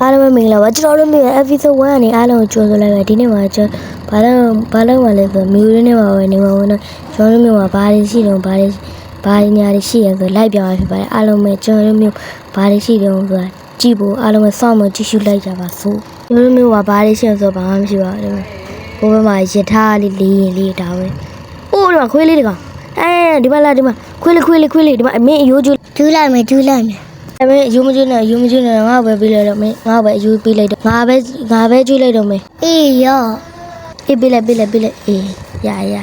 အားလုံးပဲမင်္ဂလာပါကျွန်တော်တို့မြို့ရဲ့ episode 1ကနေအားလုံးကိုကြိုဆိုလိုက်ပါဒီနေ့မှာကျွန်တော်ဘာလို့ဘာလို့မလဲဆိုမြို့ရင်းနဲ့မှာပဲနေမှာဝင်တော့ကျွန်တော်တို့မြို့မှာဘာတွေရှိတော့ဘာတွေဘာတွေညာတွေရှိရဆိုလိုက်ပြောင်းရဖြစ်ပါတယ်အားလုံးပဲကျွန်တော်တို့မြို့ဘာတွေရှိတော့ဆိုတာကြည့်ဖို့အားလုံးပဲစောင့်မကြည့်ရှုလိုက်ကြပါစို့ကျွန်တော်တို့မြို့မှာဘာတွေရှိရဆိုဘာမှမရှိပါဘူးဘိုးဘက်မှာရထားလေးလေးရင်လေးဒါပဲအိုးဒီမှာခွေးလေးတကောင်အဲဒီမှာလာဒီမှာခွေးလေးခွေးလေးခွေးလေးဒီမှာအမင်းအယိုးကျူးကျူးလိုက်မယ်ကျူးလိုက်မယ် အမေယူမကျွနဲ့ယူမကျွနဲ့ငါ့ကိုပဲပေးလိုက်တော့မင်းငါ့ကိုပဲအယူပေးလိုက်တော့ငါပဲငါပဲကျွေးလိုက်တော့မင်းအေးရောအေးပေးလိုက်ပေးလိုက်ပေးလိုက်အေးရရ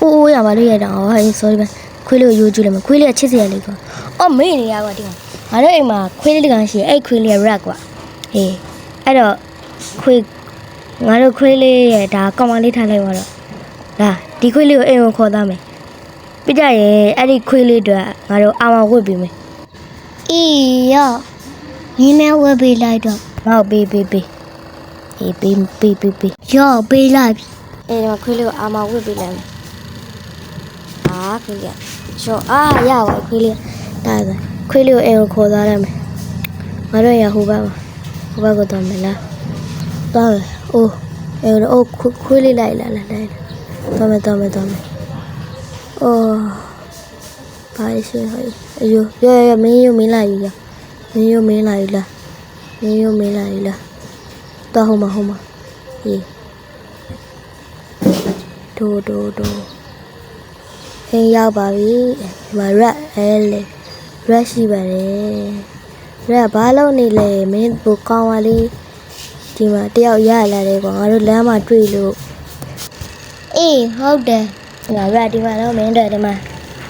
အိုးအိုးရပါလို့ရတော့ဟေး sorry ပဲခွေးလေးကိုယူကျွေးလိုက်မခွေးလေးကချစ်စရာလေးကွာအော်မင်းနေရကွာဒီကောင်ငါတို့အိမ်မှာခွေးလေးတကောင်ရှိအဲ့ခွေးလေးက rat ကွာဟေးအဲ့တော့ခွေးငါတို့ခွေးလေးရဲ့ဒါကောင်မလေးထားလိုက်ပါတော့ဒါဒီခွေးလေးကိုအိမ်ကိုခေါ်သားမယ်ပြကြရဲ့အဲ့ဒီခွေးလေးတွေငါတို့အာမဝတ်ပေးမယ် အေးရောညီမဝယ်ပေးလိုက်တော့ငါ့ကိုပေးပေးပေးအေးပေးပေးပေးပေးရောပေးလိုက်ပြီအေးဒီမှာခွေးလေးကိုအာမဝတ်ပေးလိုက်မယ်အာခွေးလေးရှော့အာရပါခွေးလေးဒါဆိုခွေးလေးကိုအိမ်ကိုခေါ်သွားရမယ်ငါတို့ရဟိုဘက်မှာဟိုဘက်ကိုတော့မယ်လားသွားမယ်အိုးအေးအိုးခွေးလေးလိုက်လာလာလိုက်တော့မယ်တော့မယ်တော့မယ်အိုး ဘာရှိဟဲ့အယူရရမင်းယူမင်းလာယူရမင်းယူမင်းလာယူလားမင်းယူမင်းလာယူလားတော့ဟိုမှာဟိုမှာဟေးဒိုဒိုဒိုဟင်းရောက်ပါပြီဒီမှာရက်အဲလေရက်ရှိပါတယ်ရက်ဘာလို့နေလဲမင်းဘူကောင်းပါလေဒီမှာတယောက်ရလာတယ်ကွာငါတို့လမ်းမှာတွေ့လို့အေးဟုတ်တယ်ဒီမှာရက်ဒီမှာတော့မင်းတို့ဒီမှာ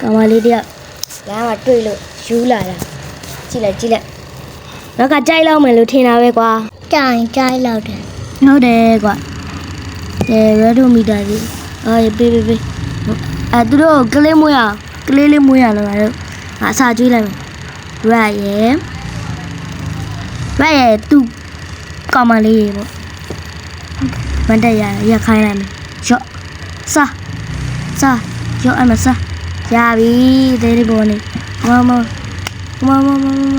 ကောင်းပါလေးတယောက် လမ်းမှာတွေ့လို့ယူလာတာကြည့်လိုက်ကြည့်လိုက်တော့ကကြိုက်လောက်မယ်လို့ထင်တာပဲကွာတိုင်ကြိုက်လောက်တယ်ဟုတ်တယ်ကွာအဲရဒိုမီတာကြီးအေးပေးပေးပေးအဲသူတို့ကလေးမွေးရအောင်ကလေးလေးမွေးရလို့ငါတို့ငါအစာကျွေးလိုက်မယ်ရက်ရဲ့ရက်ရဲ့သူကောင်မလေးရေပေါ့မန်တက်ရရခိုင်းလိုက်မယ်ရော့စာစာရော့အမစာ ရပြီတဲဒီပေါ်နေမမမမမမမ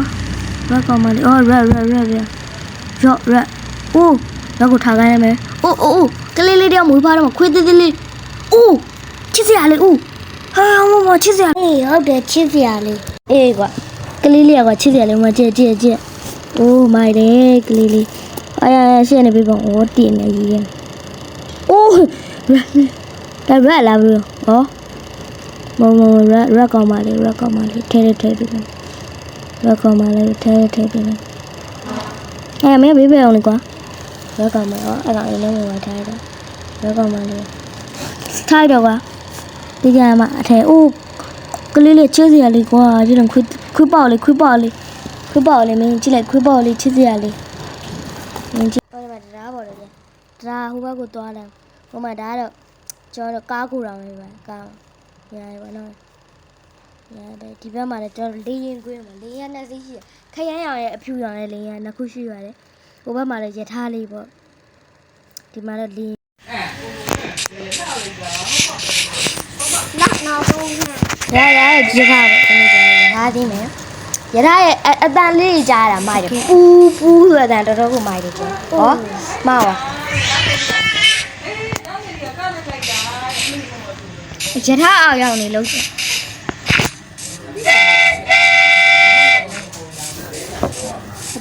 ရက်ကောင်မလေးအော်ရက်ရက်ရက်ရက်ရော့ရက်အိုးရက်ကိုထားခိုင်းလိုက်မယ်အိုးအိုးအိုးကလေးလေးတယောက်မွေးဖားတော့ခွေးသေးသေးလေးအိုးချစ်စရာလေးအိုးဟာမမချစ်စရာအေးဟုတ်တယ်ချစ်စရာလေးအေးကွာကလေးလေးကချစ်စရာလေးမကြည့်ကြည့်ကြည့်အိုးမိုက်တယ်ကလေးလေးအာရရှင်းနေပြီပေါ့ဩတင်နေကြီးရင်အိုးဒါရက်လာပြီဟော မမရက်ရက်ကောင်းပါလေရက်ကောင်းပါလေထဲထဲထဲပြီရက်ကောင်းပါလေထဲထဲပြီအဲမင်းဘေးဘေးအောင်လေကွာရက်ကောင်းပါရောအဲ့ဒါလေးလုံးဝထားရတယ်ရက်ကောင်းပါလေထားတော့ကွာဒီကမှာအထဲအိုးကလေးလေးချစ်စရာလေးကွာဒီတော့ခွေးခွေးပေါက်လေးခွေးပေါက်လေးခွေးပေါက်လေးမင်းကြည့်လိုက်ခွေးပေါက်လေးချစ်စရာလေးမင်းကြည့်ဟိုမှာတရားပေါ်တယ်တရားဟိုဘက်ကိုသွားတယ်ဟိုမှာဒါကတော့ကျွန်တော်ကားကူတော်ပဲပါကား ရတယ်ပါနော်ရတယ်ဒီဘက်မှာလည်းကျွန်တော်လေးရင်ကွင်းမှာလေးရင်နဲ့စိရှိရခရမ်းရောင်ရဲ့အဖြူရောင်ရဲ့လေးရင်နှစ်ခုရှိရတယ်ဟိုဘက်မှာလည်းယထာလေးပေါ့ဒီမှာတော့လေးနောက်နောက်ဆုံးကရရရဲ့ကြည့်ခါပေါ့ဒီနေ့ကျွန်တော်ရထားသေးမယ်ရထားရဲ့အအတန်လေးကြီးကြားရတာမိုက်တယ်ပူပူဆိုတဲ့အတန်တော်တော်ကိုမိုက်တယ်ကျွန်တော်ဟောမပါ ရထားအောင်ရောက်နေလို့ရှင်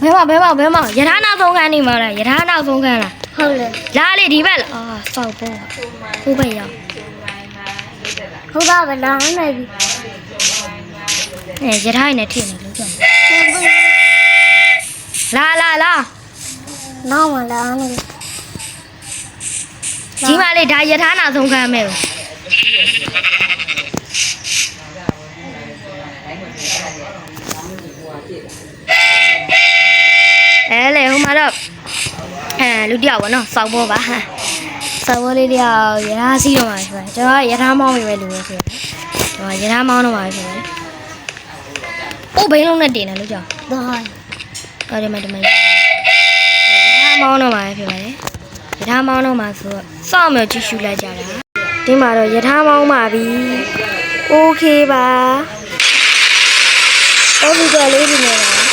ဘယ်မှာဘယ်မှာဘယ်မှာရထားနောက်ဆုံးခန်းနေမှာလားရထားနောက်ဆုံးခန်းလားဟုတ်လေလာလေဒီဘက်လားအာစောက်ပေါ်ဟိုဘက်ရောက်ဟုတ်ပါဗလားနိုင်ပြီအဲရထားရနေထိနေလို့ကြောက်လာလာလာနောက်မှလာနေဒီမှာလေဒါယထာနာဆုံးခံမဲ့ကို အဲလေဟိုမှာတော့အဲလူတယောက်ပေါ့နော်စောက်ဘောပါစောက်ဘောလေးတယောက်ယထာစီးတော့မှာဆိုကျွန်တော်ကယထာမောင်းနေပဲလူပဲဆိုတော့ကျွန်တော်ယထာမောင်းတော့မှာဆိုတော့အိုးဘိန်းလုံးနဲ့တင်တယ်လို့ကြောက်တော့တော်တယ်မတမရရထားမောင်းတော့မှာဖြစ်ပါတယ်ရထားမောင်းတော့မှာဆိုတော့စောင့်မယ်ကြည့်ရှုလိုက်ကြတာ ဒီမှာတော့ယထာမောင်းပါပြီโอเคပါအဲ့ဒီကလေးဒီနေလား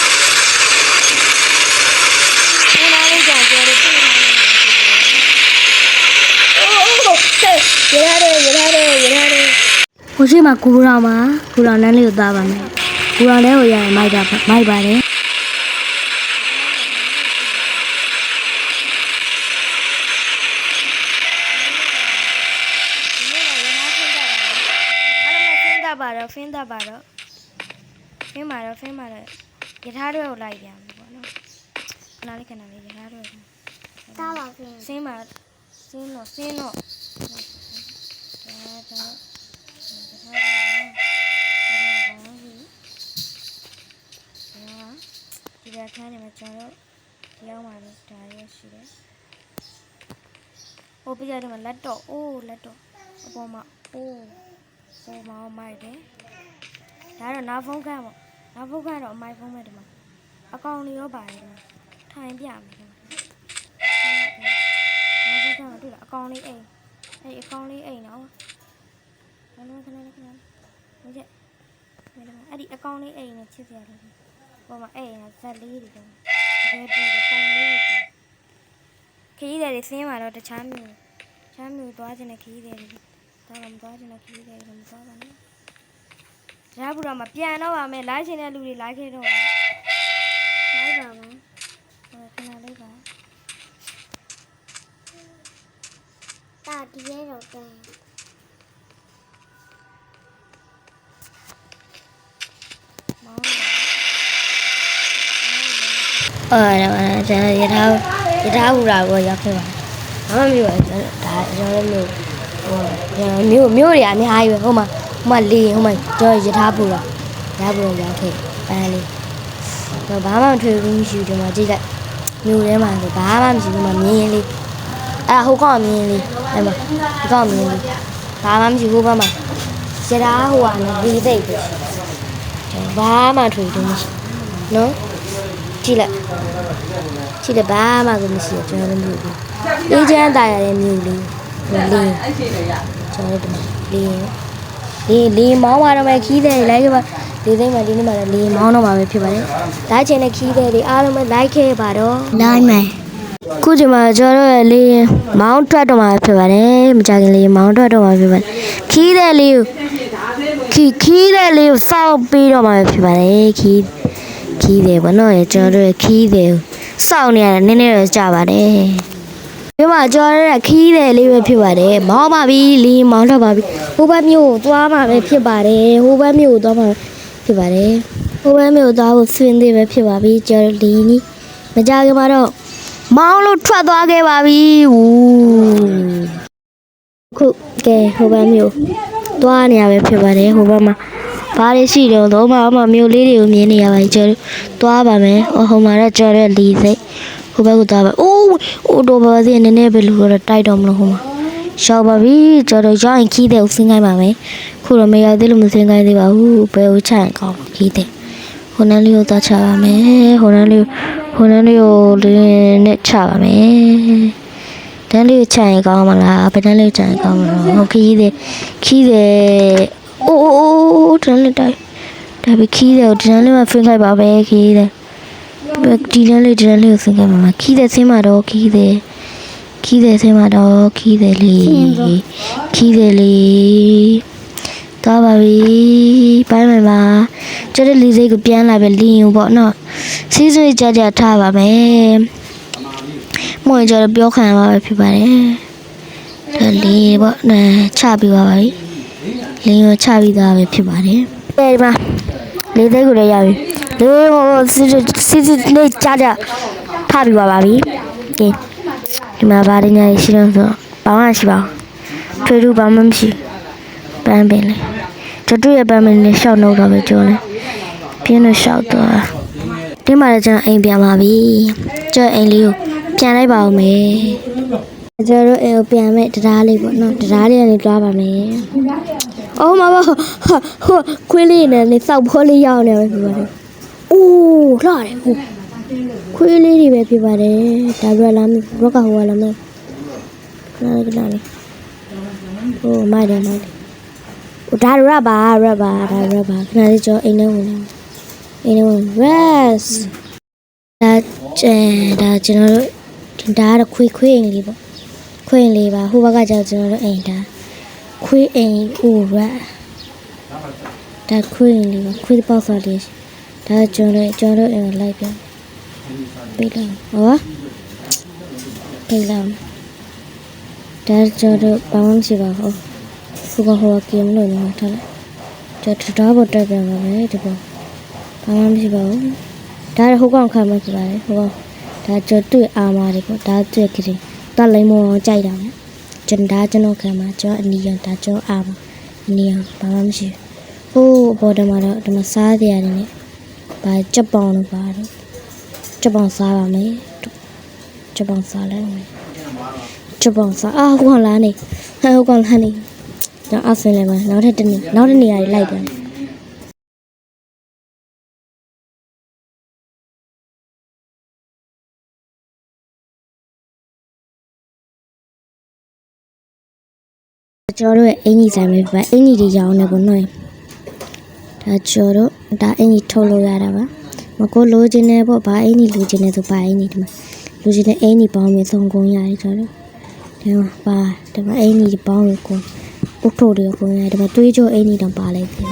ရရတယ်ရရတယ်ရရတယ်ဟိုရှိမှာကူရောင်မှာကူရောင်နန်းလေးကိုသားပါမယ်ကူရောင်လေးကိုရရင်မိုက်ပါမိုက်ပါတယ် ပါတော့ဖင်းတတ်ပါတော့ဖင်းပါတော့ဖင်းပါတော့ယထာတွေကိုလိုက်ပြန်ပြီပေါ့နော်ခဏလေးခဏလေးယထာတွေတားပါပြင်စင်းပါစင်းတော့စင်းတော့ဒါတော့ဒီကခါနေမှာကျွန်တော်ဒီရောက်မှာလည်းဒါရရှိတယ်ဟိုပြကြတယ်မှာလက်တော့အိုးလက်တော့အပေါ်မှာအိုး ပေါ်မှာမိုက်တယ်ဒါတော့နာဖုန်းကတ်ပေါ့နာဖုန်းကတော့အမိုက်ဖုန်းပဲဒီမှာအကောင်လေးရောပါတယ်ဒီမှာထိုင်ပြမယ်ဒီမှာနောက်တစ်ခါမှတွေ့လားအကောင်လေးအိမ်အဲ့အကောင်လေးအိမ်နော်ခဏခဏခဏခဏမကြက်အဲ့ဒါအဲ့ဒီအကောင်လေးအိမ်နဲ့ချစ်စရာလေးပေါ်မှာအိမ်ကဇက်လေးတွေတော့တကယ်တူတယ်ပုံလေးတွေခရီးတယ်တွေဆင်းมาတော့တခြားမျိုးတခြားမျိုးသွားခြင်းနဲ့ခရီးတယ်တွေ ဒါမှမသွားခြင်းနဲ့ခရီးတယ်တွေမသွားပါနဲ့ဒါဘူးတော့မပြန်တော့ပါမယ်လိုက်ခြင်းတဲ့လူတွေလိုက်ခဲ့တော့ပါလိုက်ပါမယ်ဟိုခဏလေးပါတာဒီရဲတော့တန်းအော်ဒါမှကျွန်တော်ရထားရထားဘူရာကိုရောက်ခဲ့ပါဘာမှမပြောဘူးကျွန်တော်ဒါကျွန်တော်လည်းမျိုးဟိုကျွန်တော် မျိုးမျိုးတွေအများကြီးပဲဟိုမှာဟိုမှာလေဟိုမှာကျွန်တော်ရထားဘူရာရထားဘူရာရောက်ခဲ့ပန်းလေးတော့ဘာမှမထွေဘူးမရှိဘူးဒီမှာကြည့်လိုက်မျိုးထဲမှာဆိုဘာမှမရှိဘူးဒီမှာမြင်းရင်လေးအဲ့ဟိုကောင်မြင်းရင်လေးအဲ့မှာဒီကောင်မြင်းလေးဘာမှမရှိဘူးဟိုဘက်မှာရထားဟိုကနေဒီသိပ်ပဲဘာမှထွေဘူးမရှိနော်ကြည့်လိုက်ကြည့်လိုက်ဘာမှကိုမရှိဘူးကျွန်တော်တို့မျိုးလေးအေးချမ်းတာရတဲ့မျိုးလေးဟို လေးကျွန်တော်တို့ဒီမှာလေးလေးလေးမောင်းသွားတော့မယ်ခီးတယ်လိုက်ခဲ့ပါဒီသိမ်းမှာဒီနေ့မှာလည်းလေးမောင်းတော့မှာပဲဖြစ်ပါတယ်ဒါချင်တဲ့ခီးတယ်တွေအားလုံးပဲလိုက်ခဲ့ပါတော့လိုက်မယ်ခုချိန်မှာကျွန်တော်တို့ရဲ့လေးမောင်းထွက်တော့မှာဖြစ်ပါတယ်မကြခင်လေးမောင်းထွက်တော့မှာဖြစ်ပါတယ်ခီးတယ်လေးကိုခီးခီးတယ်လေးကိုစောက်ပြီးတော့မှာဖြစ်ပါတယ်ခီးခီးတယ်ဗောနော်ကျွန်တော်တို့ရဲ့ခီးတယ်စောင့်နေရတယ်နည်းနည်းတော့ကြာပါတယ် ဒီမှာကျွန်တော်တို့ရဲ့ခီးတယ်လေးပဲဖြစ်ပါတယ်မောင်းပါပြီလီမောင်းတော့ပါပြီဟိုဘက်မြို့ကိုသွားမှာပဲဖြစ်ပါတယ်ဟိုဘက်မြို့ကိုသွားမှာဖြစ်ပါတယ်ဟိုဘက်မြို့ကိုသွားဖို့ဆွင်းသေးပဲဖြစ်ပါပြီကျွန်တော်လီနီမကြခင်မှာတော့မောင်းလို့ထွက်သွားခဲ့ပါပြီဝူခုကဲဟိုဘက်မြို့သွားနေရပဲဖြစ်ပါတယ်ဟိုဘက်မှာဘာတွေရှိတော့တော့မှအမမျိုးလေးတွေကိုမြင်နေရပါပြီကျော်တို့သွားပါမယ်။အော်ဟိုမှာတော့ကျော်တဲ့လီစိတ် ဟိုဘက်ကသွားပါ။အိုးအိုးတော့ပါသေးနည်းနည်းပဲလို့တော့တိုက်တော့မလို့ဟိုမှာရှောက်ပါပြီကျော်တို့ရောက်ရင်ခီးတဲ့ကိုဆင်းခိုင်းပါမယ်။ခုတော့မရောက်သေးလို့မဆင်းခိုင်းသေးပါဘူး။ဘယ်ကိုချရင်ကောင်းခီးတဲ့ဟိုနန်းလေးကိုသွားချပါမယ်။ဟိုနန်းလေးဟိုနန်းလေးကိုလင်းနဲ့ချပါမယ်။တန်းလေးကိုချရင်ကောင်းမလား။ဘယ်တန်းလေးကိုချရင်ကောင်းမလား။ဟိုခီးတဲ့ခီးတဲ့အိုးအိုးအိုးတန်းလေးတိုက်ဒါပဲခီးတယ်ဒီတန်းလေးမှာဖင်ခိုက်ပါပဲခီးတယ် ဒီတန်းလေးဒီတန်းလေးကိုဖင်ခိုက်ပါမှာခီးတယ်ဆင်းမှာတော့ခီးတယ်ခီးတယ်ဆင်းမှာတော့ခီးတယ်လေးခီးတယ်လေးသွားပါပြီပိုင်းမယ်ပါကျတဲ့လီစိတ်ကိုပြန်လာပဲလင်းယူပေါ့နော်စီးစွေးကြကြထားပါမယ်မွေကြတော့ပြောခံရမှာပဲဖြစ်ပါတယ်ဒါလေးပေါ့နဲချပြီးပါပါပြီလင်းရောချပြီးသားပဲဖြစ်ပါတယ်။အဲဒီမှာလေးသိန်းကိုလည်းရပြီ။ လေးဟိုစစ်စစ်စစ်နေကြကြဖပြီးပါပါပြီ။ကဲဒီမှာဗားရင်းညာရှိတော့ဆိုဘာမှရှိပါဘူး။ထွေထူးဘာမှမရှိဘူး။ပန်းပင်လေ။တို့တို့ရဲ့ပန်းပင်လေးရှောက်နှုတ်တော့ပဲကျိုးလေ။ပြင်းလို့ရှောက်သွား။ဒီမှာလည်းကျွန်တော်အိမ်ပြန်ပါပြီ။ကျွန်တော်အိမ်လေးကိုပြန်လိုက်ပါဦးမယ်။ကျွန်တော်တို့အိမ်ကိုပြန်မဲ့တရားလေးပေါ့နော်တရားလေးကနေတွားပါမယ်။အော်မမဟိုခွေးလေးနဲ့နေစောက်ဖိုးလေးရောက်နေပဲဖြစ်ပါတယ်။ အိုးလှတယ်ဟိုခွေးလေးတွေပဲဖြစ်ပါတယ်။ဒါပြလာမဘကဟိုလာမလာလေလာလေဟိုမိုက်တယ်မိုက်တယ်။ဟိုဒါရပါရပါဒါရပါခဏလေးကြောအိမ်ထဲဝင်လာအိမ်ထဲဝင် rest ဒါကျန်ဒါကျွန်တော်တို့ဒါကတော့ခွေးခွေးအိမ်လေးပေါ့ခွေးအိမ်လေးပါဟိုဘက်ကကျတော့ကျွန်တော်တို့အိမ်ဒါခွေးအိမ်ဦးရက်ဒါခွေးလေးပါခွေးပေါက်စားလေး ဒါကျွန်တော်တို့ကျွန်တော်တို့အိမ်လိုက်ပြန်ပေးလိုက်ဟောပေးလိုက်ဒါကျွန်တော်တို့ဘာမှမရှိပါဘူးဟိုကဟိုကကင်းလို့နေမှာထားလိုက်ကျွန်တော်ထားဖို့တက်ပြန်ပါမယ်ဒီပေါ်ဘာမှမရှိပါဘူးဒါဟိုကောင်ခံမှဖြစ်ပါတယ်ဟိုကောင်ဒါကျွန်တော်တွေ့အာမာတွေပေါ့ဒါတွေ့ကြည့်တလိမ္မောကြိုက်တာမယ်ကျွန်တော်ဒါကျွန်တော်ခံမှာကျွန်တော်အနီးရဒါကျွန်တော်အာမအနီးရဘာမှမရှိဘူးဟိုဘော်ဒမှာတော့ဒီမှာစားကြရတယ်နဲ့ ဗာကြက်ပေါင်လို့ပါတော့ကြက်ပေါင်စားပါမယ်ကြက်ပေါင်စားလိုက်မယ်ကြက်ပေါင်စားအာဟိုကောင်လာနေဟဲ့ဟိုကောင်လာနေတော့အဆင်းလည်းမနောက်ထပ်တစ်နေ့နောက်တစ်နေရာကြီးလိုက်ပြန်ကျွန်တော်တို့ရဲ့အင်ကြီးဆိုင်ပဲပြအင်ကြီးတွေရောင်းနေပေါ့နော်ဒါကျော်တော့ ဒါအင်ကြီးထုတ်လို့ရတာပါမကိုလိုချင်တယ်ပေါ့ဘာအင်ကြီးလိုချင်တယ်ဆိုဘာအင်ကြီးဒီမှာလိုချင်တဲ့အင်ကြီးပေါင်းပြီးသုံးကုန်ရတယ်ကျော်တော့ဒီမှာပါဒီမှာအင်ကြီးပေါင်းပြီးကုန်ဥထုတွေကုန်ရတယ်ဒီမှာတွေးကြောအင်ကြီးတောင်ပါလိုက်ပြီ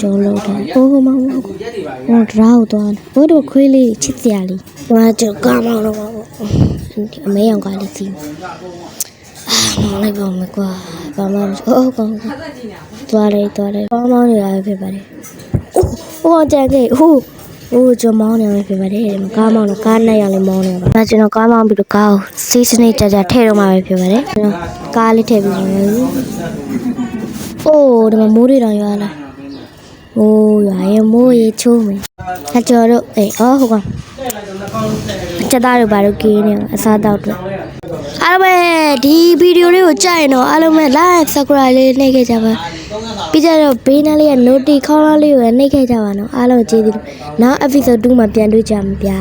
ကျော်လို့တယ်အိုးဟိုမဟုတ်ဘူးဟိုဒရာကိုသွားဘိုးတို့ခွေးလေးချစ်စရာလေးဒီမှာကျော်ကားမောင်းတော့ပါပေါ့အမေရောင်ကလေးစီအာမောင်းလိုက်ပါမယ်ကွာဘာမှမဟုတ်အိုးကောင်းသွားတယ်သွားတယ်ကောင်းမောင်းနေရဖြစ်ပါတယ် ဟိုကြံခဲ့ဟိုဟိုကျွန်မောင်းနေမှာဖြစ်ပါတယ်ဒီမှာကားမောင်းတော့ကားနဲ့ရောင်လေးမောင်းနေပါဒါကျွန်တော်ကားမောင်းပြီးတော့ကားကိုစီးစနစ်ကြကြထည့်တော့မှာပဲဖြစ်ပါတယ်ကျွန်တော်ကားလေးထည့်ပြီးပါမယ်အိုးဒီမှာမိုးတွေတောင်ရွာလာအိုးရွာရင်မိုးရေချိုးမယ်အကျော်တို့အေးအော်ဟုတ်ကောင်ချက်သားတို့ဘာလို့ကင်းနေအစားတောက်တွေအားလုံးပဲဒီဗီဒီယိုလေးကိုကြိုက်ရင်တော့အားလုံးပဲ like subscribe လေးနှိပ်ခဲ့ကြပါ ပြီးကြတော့ဘေးနားလေးက notification ခေါင်းလေးကိုနှိပ်ခဲ့ကြပါနော်အားလုံးကျေးဇူးနောက် episode 2မှာပြန်တွေ့ကြမှာဗျာ